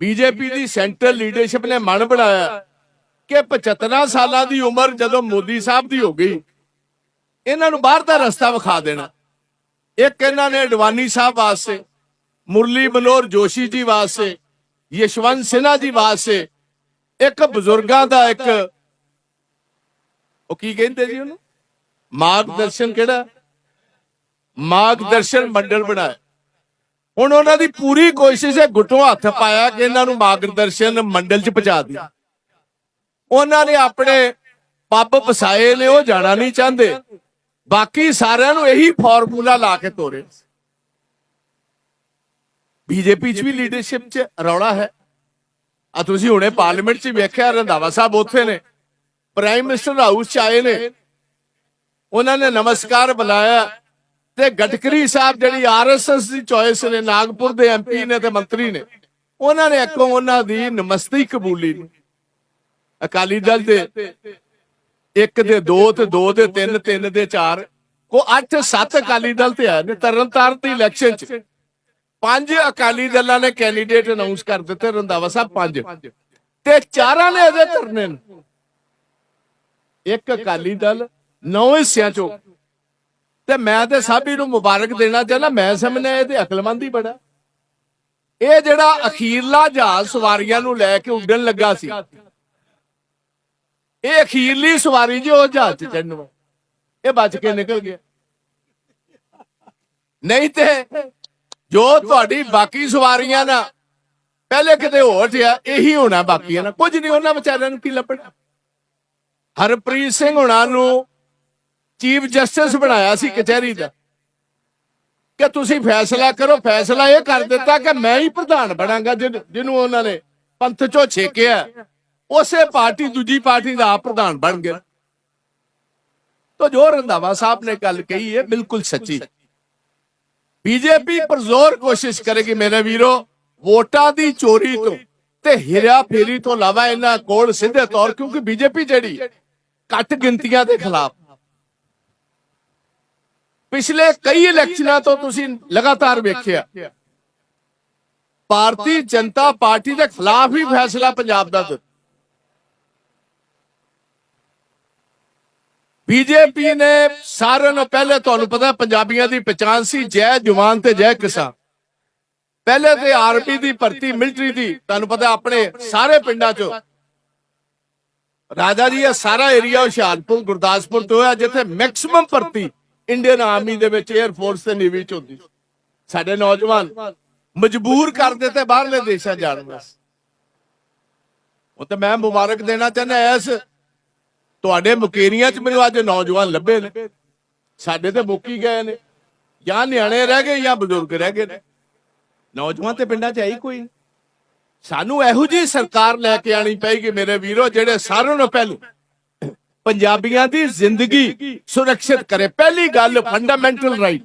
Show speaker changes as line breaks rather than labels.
BJP ਦੀ central leadership ਨੇ ਮਨ ਬਣਾਇਆ ਕਿ 75 ਸਾਲਾਂ ਦੀ ਉਮਰ ਜਦੋਂ ਮੋਦੀ ਸਾਹਿਬ ਦੀ ਹੋ ਗਈ, ਇਹਨਾਂ ਨੂੰ ਬਾਹਰ ਦਾ ਰਸਤਾ ਵਿਖਾ ਦੇਣਾ। ਇੱਕ ਇਹਨਾਂ ਨੇ ਅਡਵਾਨੀ ਸਾਹਿਬ ਵਾਸਤੇ, ਮੁਰਲੀ ਮਨੋਹਰ ਜੋਸ਼ੀ ਜੀ ਵਾਸਤੇ, ਯਸ਼ਵੰਤ ਸਿਨਹਾ ਜੀ ਵਾਸਤੇ, ਇੱਕ ਬਜ਼ੁਰਗਾਂ ਦਾ ਇੱਕ ਉਹ ਕੀ ਕਹਿੰਦੇ ਜੀ ਉਹਨੂੰ? ਮਾਰਗਦਰਸ਼ਨ ਕਿਹੜਾ? ਮਾਰਗਦਰਸ਼ਨ ਮੰਡਲ ਬਣਾਇਆ। ਹੁਣ ਉਹਨਾਂ ਦੀ ਪੂਰੀ ਕੋਸ਼ਿਸ਼ ਹੈ ਗੁੱਟੋਂ ਹੱਥ ਪਾਇਆ ਕਿ ਇਹਨਾਂ ਨੂੰ ਮਾਰਗਦਰਸ਼ਨ ਮੰਡਲ 'ਚ ਪਹੁੰਚਾ ਦਿਆ ਉਹਨਾਂ ਨੇ ਆਪਣੇ ਪੱਬ ਵਸਾਏ ਨੇ, ਉਹ ਜਾਣਾ ਨਹੀਂ ਚਾਹੁੰਦੇ। ਬਾਕੀ ਸਾਰਿਆਂ ਨੂੰ ਇਹੀ ਫਾਰਮੂਲਾ ਲਾ ਕੇ ਤੋਰੇ। ਬੀਜੇਪੀ 'ਚ ਵੀ ਲੀਡਰਸ਼ਿਪ 'ਚ ਰੌਲਾ ਹੈ। ਆ ਤੁਸੀਂ ਹੁਣੇ ਪਾਰਲੀਮੈਂਟ 'ਚ ਵੇਖਿਆ, ਰੰਧਾਵਾ ਸਾਹਿਬ ਉੱਥੇ ਨੇ। ਪ੍ਰਾਈਮ ਮਿਨਿਸਟਰ ਹਾਊਸ 'ਚ ਆਏ ਨੇ। ਉਹਨਾਂ ਨੇ ਨਮਸਕਾਰ ਬੁਲਾਇਆ। ਤੇ ਗਟਕਰੀ ਸਾਹਿਬ ਜਿਹੜੀ ਆਰਐਸਐਸ ਦੀ ਚੋਇਸ ਨੇ, ਨਾਗਪੁਰ ਦੇ ਐਮਪੀ ਨੇ ਤੇ ਮੰਤਰੀ ਨੇ, ਉਹਨਾਂ ਨੇ ਅੱਗੋਂ ਉਹਨਾਂ ਦੀ ਨਮਸਤੀ ਕਬੂਲੀ ਨਹੀਂ ਅਕਾਲੀ ਦਲ ਦੇ ਇੱਕ ਦੇ ਦੋ ਤੇ ਦੋ ਦੇ ਤਿੰਨ ਤਿੰਨ ਦੇ ਚਾਰ ਕੋ 8 7 ਅਕਾਲੀ ਦਲ ਤੇ ਆਏ ਨੇ ਤਰਨਤਾਰਨ ਦੀ ਇਲੈਕਸ਼ਨ ਚ ਪੰਜ ਅਕਾਲੀ ਦਲਾਂ ਨੇ ਕੈਂਡੀਡੇਟ ਅਨਾਉਂਸ ਕਰ ਦਿੱਤੇ, ਰੰਧਾਵਾ ਸਾਹਿਬ ਪੰਜ। ਤੇ ਚਾਰਾਂ ਨੇ ਇਹਦੇ ਕਰਨੇ ਨੇ। ਇੱਕ ਅਕਾਲੀ ਦਲ ਨੌ ਹਿੱਸਿਆਂ ਚੋਂ ਤੇ ਮੈਂ ਤੇ ਸਾਬੀ ਨੂੰ ਮੁਬਾਰਕ ਦੇਣਾ ਚਾਹੁੰਦਾ, ਮੈਂ ਸਮਝਣਾ ਇਹ ਤੇ ਅਕਲਮੰਦ ਹੀ ਬੜਾ। ਇਹ ਜਿਹੜਾ ਅਖੀਰਲਾ ਜਹਾਜ਼ ਸਵਾਰੀਆਂ ਨੂੰ ਲੈ ਕੇ ਉੱਡਣ ਲੱਗਾ ਸੀ, ਇਹ ਅਖੀਰਲੀ ਸਵਾਰੀ ਜੀ, ਉਹ ਜਹਾਜ਼ 'ਚ ਚੜਨ ਇਹ ਬਚ ਕੇ ਨਿਕਲ ਗਿਆ। ਨਹੀਂ ਤੇ ਜੋ ਤੁਹਾਡੀ ਬਾਕੀ ਸਵਾਰੀਆਂ ਨਾ ਪਹਿਲੇ ਕਿਤੇ ਹੋਰ ਜਿਆ ਇਹੀ ਹੋਣਾ ਬਾਕੀ ਨਾ ਕੁਝ ਨਹੀਂ, ਉਹਨਾਂ ਵਿਚਾਰਿਆਂ ਨੂੰ ਕੀ ਲੱਭਣਾ? ਹਰਪ੍ਰੀਤ ਸਿੰਘ ਹੁਣਾਂ ਨੂੰ ਚੀਫ ਜਸਟਿਸ ਬਣਾਇਆ ਸੀ ਕਚਹਿਰੀ ਦਾ। ਕਿ ਤੁਸੀਂ ਫੈਸਲਾ ਕਰੋ, ਫੈਸਲਾ ਇਹ ਕਰ ਦਿੱਤਾ ਕਿ ਮੈਂ ਹੀ ਪ੍ਰਧਾਨ ਬਣਾਂਗਾ ਜਿਹਨੂੰ ਉਹਨਾਂ ਨੇ ਪੰਥ ਚੋਂ ਛੇਕਿਆ। ਉਸੇ ਪਾਰਟੀ, ਦੂਜੀ ਪਾਰਟੀ ਦਾ ਆਪ ਪ੍ਰਧਾਨ ਬਣ ਗਿਆ। ਤਾਂ ਜੋ ਰੰਧਾਵਾ ਸਾਹਿਬ ਨੇ ਗੱਲ ਕਹੀ ਹੈ ਬਿਲਕੁਲ ਸੱਚੀ। ਬੀਜੇਪੀ ਪਰਜ਼ੋਰ ਕੋਸ਼ਿਸ਼ ਕਰੇਗੀ ਮੇਰੇ ਵੀਰੋ, ਵੋਟਾਂ ਦੀ ਚੋਰੀ ਤੋਂ ਤੇ ਹਿਰਿਆ ਫੇਰੀ ਤੋਂ ਇਲਾਵਾ ਇਹਨਾਂ ਕੋਲ ਸਿੱਧੇ ਤੌਰ ਕਿਉਂਕਿ ਬੀਜੇਪੀ ਜਿਹੜੀ ਘੱਟ ਗਿਣਤੀਆਂ ਦੇ ਖਿਲਾਫ। ਪਿਛਲੇ ਕਈ ਇਲੈਕਸ਼ਨਾਂ ਤੋਂ ਤੁਸੀਂ ਲਗਾਤਾਰ ਵੇਖਿਆ। ਭਾਰਤੀ ਜਨਤਾ ਪਾਰਟੀ ਦੇ ਖਿਲਾਫ ਹੀ ਫੈਸਲਾ ਪੰਜਾਬ ਦਾ ਦਿੱਤਾ। ਬੀਜੇਪੀ ਨੇ ਸਾਰਿਆਂ ਨੂੰ ਪਹਿਲੇ ਤੁਹਾਨੂੰ ਪਤਾ ਪੰਜਾਬੀਆਂ ਦੀ ਪਛਾਣ ਸੀ, ਜੈ ਜਵਾਨ ਤੇ ਜੈ ਕਿਸਾਨ। ਪਹਿਲੇ ਤੇ ਆਰਮੀ ਦੀ ਭਰਤੀ, ਮਿਲਟਰੀ ਦੀ, ਤੁਹਾਨੂੰ ਪਤਾ ਆਪਣੇ ਸਾਰੇ ਪਿੰਡਾਂ 'ਚ। ਰਾਜਾ ਜੀ, ਇਹ ਸਾਰਾ ਏਰੀਆ ਹੁਸ਼ਿਆਰਪੁਰ, ਗੁਰਦਾਸਪੁਰ ਤੋਂ ਹੈ ਜਿੱਥੇ ਮੈਕਸਿਮਮ ਭਰਤੀ ਇੰਡੀਅਨ ਆਰਮੀ ਦੇ ਵਿੱਚ 에ਅਰ ਫੋਰਸ ਤੇ ਨੇਵੀ 'ਚ ਹੁੰਦੀ ਸਾਡੇ ਨੌਜਵਾਨ ਮਜਬੂਰ ਕਰ ਦਿੱਤੇ ਬਾਹਰਲੇ ਦੇਸ਼ਾਂ ਜਾਣ ਵਾਸਤੇ। ਉਹ ਤੇ ਮੈਂ ਮੁਬਾਰਕ ਦੇਣਾ ਚਾਹੁੰਦਾ ਐਸ ਤੁਹਾਡੇ ਮੁਕੇਰੀਆਂ 'ਚ ਮੈਨੂੰ ਅੱਜ ਨੌਜਵਾਨ ਲੱਭੇ ਨੇ। ਸਾਡੇ ਤੇ ਮੁੱਕੀ ਗਏ ਨੇ। ਜਾਂ ਨਿਆਣੇ ਰਹਿ ਗਏ ਜਾਂ ਬਜ਼ੁਰਗ ਰਹਿ ਗਏ ਨੇ। ਨੌਜਵਾਨ ਤੇ ਪਿੰਡਾਂ 'ਚ ਆਈ ਕੋਈ। ਸਾਨੂੰ ਇਹੋ ਜੀ ਸਰਕਾਰ ਲੈ ਕੇ ਆਣੀ ਪਏਗੀ ਮੇਰੇ ਵੀਰੋ, ਜਿਹੜੇ ਸਾਰਿਆਂ ਨੂੰ ਪਹਿਲੂ। ਪੰਜਾਬੀਆਂ ਦੀ ਜ਼ਿੰਦਗੀ ਸੁਰੱਖਿਅਤ ਕਰੇ। ਪਹਿਲੀ ਗੱਲ ਫੰਡਾਮੈਂਟਲ ਰਾਈਟ